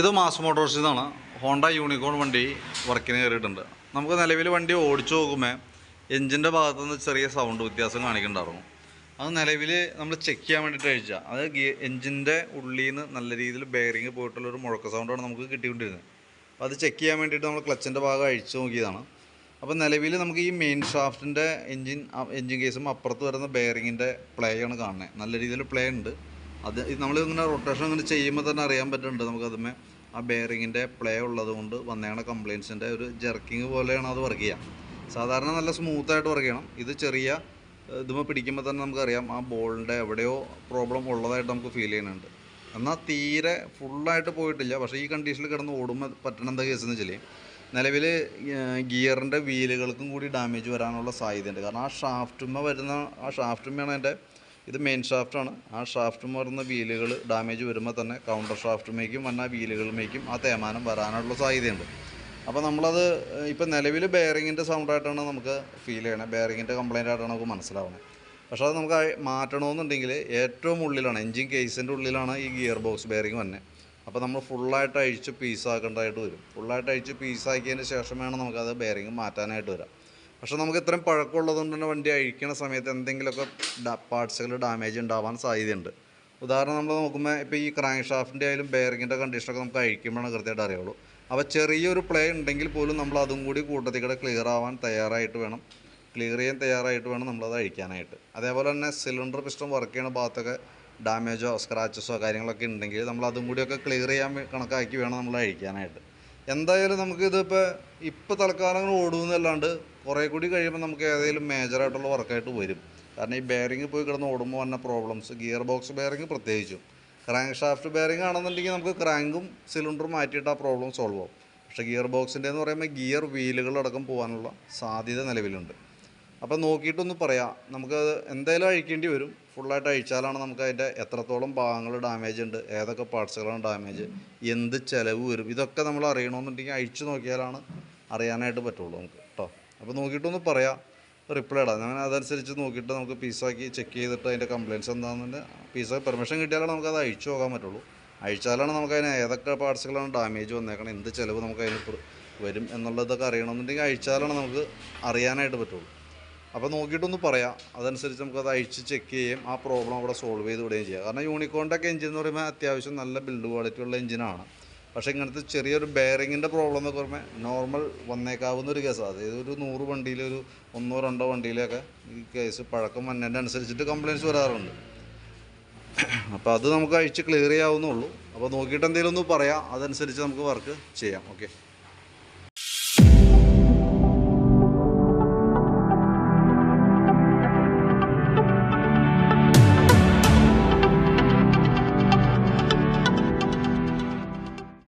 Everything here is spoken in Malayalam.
ഇത് മാസ് മോട്ടോഴ്സിൽ നിന്നാണ് ഹോണ്ട യൂണിക്കോൺ വണ്ടി വർക്കിന് കയറിയിട്ടുണ്ട്. നമുക്ക് നിലവിൽ വണ്ടി ഓടിച്ചു നോക്കുമ്പോൾ എഞ്ചിന്റെ ഭാഗത്തുനിന്ന് ചെറിയ സൗണ്ട് വ്യത്യാസം കാണിക്കുന്നുണ്ടായിരുന്നു അത് നിലവിൽ നമ്മൾ ചെക്ക് ചെയ്യാൻ വേണ്ടിയിട്ട് അഴിച്ചാൽ അത് എഞ്ചിന്റെ ഉള്ളിൽ നിന്ന് നല്ല രീതിയിൽ ബെയറിങ് പോയിട്ടുള്ളൊരു മുഴക്ക സൗണ്ടാണ് നമുക്ക് കിട്ടിക്കൊണ്ടിരുന്നത്. അപ്പോൾ അത് ചെക്ക് ചെയ്യാൻ വേണ്ടിയിട്ട് നമ്മൾ ക്ലച്ചിന്റെ ഭാഗം അഴിച്ചു നോക്കിയതാണ്. അപ്പോൾ നിലവിൽ നമുക്ക് ഈ മെയിൻ ഷാഫ്റ്റിന്റെ എഞ്ചിൻ എഞ്ചിൻ കേസും അപ്പുറത്ത് വരുന്ന ബെയറിങ്ങിന്റെ പ്ലേ ആണ് കാണുന്നത് നല്ല രീതിയിൽ പ്ലേ ഉണ്ട്. അത് നമ്മൾ ഇങ്ങനെ റൊട്ടേഷൻ ഇങ്ങനെ ചെയ്യുമ്പോൾ തന്നെ അറിയാൻ പറ്റുന്നുണ്ട്. നമുക്ക് അതുമേ ആ ബെയറിങ്ങിന്റെ പ്ലേ ഉള്ളത് കൊണ്ട് വന്നേണ കംപ്ലയിൻസിന്റെ ഒരു ജെർക്കിങ് പോലെയാണ് അത് വർക്ക് ചെയ്യുക സാധാരണ നല്ല സ്മൂത്തായിട്ട് വർക്ക് ചെയ്യണം. ഇത് ചെറിയ ഇതുമ്പോൾ പിടിക്കുമ്പോൾ തന്നെ നമുക്കറിയാം ആ ബോളിന്റെ എവിടെയോ പ്രോബ്ലം ഉള്ളതായിട്ട് നമുക്ക് ഫീൽ ചെയ്യുന്നുണ്ട്. എന്നാൽ തീരെ ഫുള്ളായിട്ട് പോയിട്ടില്ല. പക്ഷേ ഈ കണ്ടീഷനിൽ കിടന്ന് ഓടുമ്പോൾ കേസ് എന്ന് വെച്ചാൽ നിലവിൽ ഗിയറിന്റെ വീലുകൾക്കും കൂടി ഡാമേജ് വരാനുള്ള സാധ്യതയുണ്ട്. കാരണം ആ ഷാഫ്റ്റുമ്മ വരുന്ന ആ ഷാഫ്റ്റുമ്മയാണ് എന്റെ ഇത് മെയിൻ ഷാഫ്റ്റാണ് ആ ഷാഫ്റ്റ് വരുന്ന വീലുകൾ ഡാമേജ് വരുമ്പോൾ തന്നെ കൗണ്ടർ ഷാഫ്റ്റുമേക്കും വന്ന വീലുകളുമേക്കും ആ തേമാനം വരാനുള്ള സാധ്യതയുണ്ട്. അപ്പോൾ നമ്മളത് ഇപ്പം നിലവിൽ ബെയറിങ്ങിന്റെ സൗണ്ടായിട്ടാണ് നമുക്ക് ഫീൽ ചെയ്യണത് ബെയറിങ്ങിന്റെ കംപ്ലൈന്റ് ആയിട്ടാണ് നമുക്ക് മനസ്സിലാവുന്നത് പക്ഷേ അത് നമുക്ക് മാറ്റണമെന്നുണ്ടെങ്കിൽ ഏറ്റവും ഉള്ളിലാണ് എൻജിൻ കേസിന്റെ ഉള്ളിലാണ് ഈ ഗിയർ ബോക്സ് ബെയറിങ് വന്നെ. അപ്പോൾ നമ്മൾ ഫുള്ളായിട്ട് അഴിച്ച് പീസാക്കേണ്ടതായിട്ട് വരും. ഫുള്ളായിട്ട് അഴിച്ച് പീസാക്കിയതിന് ശേഷം വേണം നമുക്കത് ബെയറിങ് മാറ്റാനായിട്ട് വരാം. പക്ഷേ നമുക്ക് ഇത്രയും പഴക്കമുള്ളതുകൊണ്ട് തന്നെ വണ്ടി അഴിക്കുന്ന സമയത്ത് എന്തെങ്കിലുമൊക്കെ പാർട്സുകൾ ഡാമേജ് ഉണ്ടാവാൻ സാധ്യതയുണ്ട്. ഉദാഹരണം നമ്മൾ നോക്കുമ്പോൾ ഇപ്പോൾ ഈ ക്രാങ്ക് ഷാഫ്റ്റിന്റെ ആയാലും ബെയറിങ്ങിന്റെ കണ്ടീഷനൊക്കെ നമുക്ക് അഴിക്കുമ്പോഴാണ് കൃത്യമായിട്ട് അറിയുള്ളൂ. അപ്പോൾ ചെറിയൊരു പ്ലേ ഉണ്ടെങ്കിൽ പോലും നമ്മൾ അതും കൂടി കൂട്ടത്തിൽ കൂടെ ക്ലിയർ ആവാൻ തയ്യാറായിട്ട് വേണം. ക്ലിയർ ചെയ്യാൻ തയ്യാറായിട്ട് വേണം നമ്മളത് അഴിക്കാനായിട്ട്. അതേപോലെ തന്നെ സിലിണ്ടർ പിസ്റ്റം വർക്ക് ചെയ്യുന്ന ഭാഗത്തൊക്കെ ഡാമേജോ സ്ക്രാച്ചസോ കാര്യങ്ങളൊക്കെ ഉണ്ടെങ്കിൽ നമ്മൾ അതും കൂടിയൊക്കെ ക്ലിയർ ചെയ്യാൻ കണക്കാക്കി വേണം നമ്മൾ അഴിക്കാനായിട്ട്. എന്തായാലും നമുക്ക് ഇതിപ്പോൾ ഇപ്പോൾ തൽക്കാലം ഓടുമെന്നല്ലാണ്ട് കുറേ കൂടി കഴിയുമ്പോൾ നമുക്ക് ഏതെങ്കിലും മേജറായിട്ടുള്ള വർക്കായിട്ട് വരും. കാരണം ഈ ബെയറിങ് പോയി കിടന്ന് ഓടുമ്പോൾ വന്ന പ്രോബ്ലംസ് ഗിയർ ബോക്സ് ബെയറിങ് പ്രത്യേകിച്ചും. ക്രാങ്ക് ഷാഫ്റ്റ് ബെയറിംഗ് ആണെന്നുണ്ടെങ്കിൽ നമുക്ക് ക്രാങ്കും സിലിണ്ടറും മാറ്റിയിട്ട് ആ പ്രോബ്ലം സോൾവ് ആവും. പക്ഷേ ഗിയർ ബോക്സിന്റെ എന്ന് പറയുമ്പോൾ ഗിയർ വീലുകളടക്കം പോകാനുള്ള സാധ്യത നിലവിലുണ്ട്. അപ്പോൾ നോക്കിയിട്ടൊന്ന് പറയാം. നമുക്ക് എന്തായാലും അഴിക്കേണ്ടി വരും. ഫുള്ളായിട്ട് അഴിച്ചാലാണ് നമുക്ക് അതിന്റെ എത്രത്തോളം ഭാഗങ്ങൾ ഡാമേജ് ഉണ്ട് ഏതൊക്കെ പാർട്സുകളാണ് ഡാമേജ് എന്ത് ചിലവ് വരും ഇതൊക്കെ നമ്മൾ അറിയണമെന്നുണ്ടെങ്കിൽ അഴിച്ചു നോക്കിയാലാണ് അറിയാനായിട്ട് പറ്റുള്ളൂ നമുക്ക് കേട്ടോ അപ്പോൾ നോക്കിയിട്ടൊന്ന് പറയാം. റിപ്ലൈ ഇടാം. ഞാൻ അതനുസരിച്ച് നോക്കിയിട്ട് നമുക്ക് പീസാക്കി ചെക്ക് ചെയ്തിട്ട് അതിന്റെ കംപ്ലയിൻസ് എന്താണെന്ന് പീസാക്കി പെർമിഷൻ കിട്ടിയാലാണ് നമുക്കത് അഴിച്ചു പോകാൻ പറ്റുള്ളൂ. അഴിച്ചാലാണ് നമുക്ക് അതിന് ഏതൊക്കെ പാർട്സുകളാണ് ഡാമേജ് വന്നേക്കണം എന്ത് ചിലവ് നമുക്ക് അതിന് വരും എന്നുള്ളതൊക്കെ അറിയണമെന്നുണ്ടെങ്കിൽ അഴിച്ചാലാണ് നമുക്ക് അറിയാനായിട്ട് പറ്റുള്ളൂ. അപ്പോൾ നോക്കിയിട്ടൊന്ന് പറയാം. അതനുസരിച്ച് നമുക്കത് അഴിച്ച് ചെക്ക് ചെയ്യുകയും ആ പ്രോബ്ലം അവിടെ സോൾവ് ചെയ്ത് വിടുകയും ചെയ്യാം. കാരണം യൂണിക്കോണിന്റെ ഒക്കെ എഞ്ചിൻ എന്ന് പറയുമ്പോൾ അത്യാവശ്യം നല്ല ബിൽഡ് ക്വാളിറ്റി ഉള്ള എഞ്ചിനാണ് പക്ഷേ ഇങ്ങനത്തെ ചെറിയൊരു ബെയറിങ്ങിന്റെ പ്രോബ്ലം എന്നൊക്കെ പറയുമ്പോൾ നോർമൽ വന്നേക്കാവുന്ന ഒരു കേസാണ് അതായത് ഒരു നൂറ് വണ്ടിയിൽ ഒരു ഒന്നോ രണ്ടോ വണ്ടിയിലൊക്കെ ഈ കേസ് പഴക്കം വന്നതിന്റെ അനുസരിച്ചിട്ട് കംപ്ലയിന്റ്സ് വരാറുണ്ട്. അപ്പോൾ അത് നമുക്ക് അഴിച്ച് ക്ലിയർ ചെയ്യാവുന്നുള്ളൂ അപ്പോൾ നോക്കിയിട്ട് എന്തെങ്കിലും ഒന്ന് പറയാം. അതനുസരിച്ച് നമുക്ക് വർക്ക് ചെയ്യാം. ഓക്കെ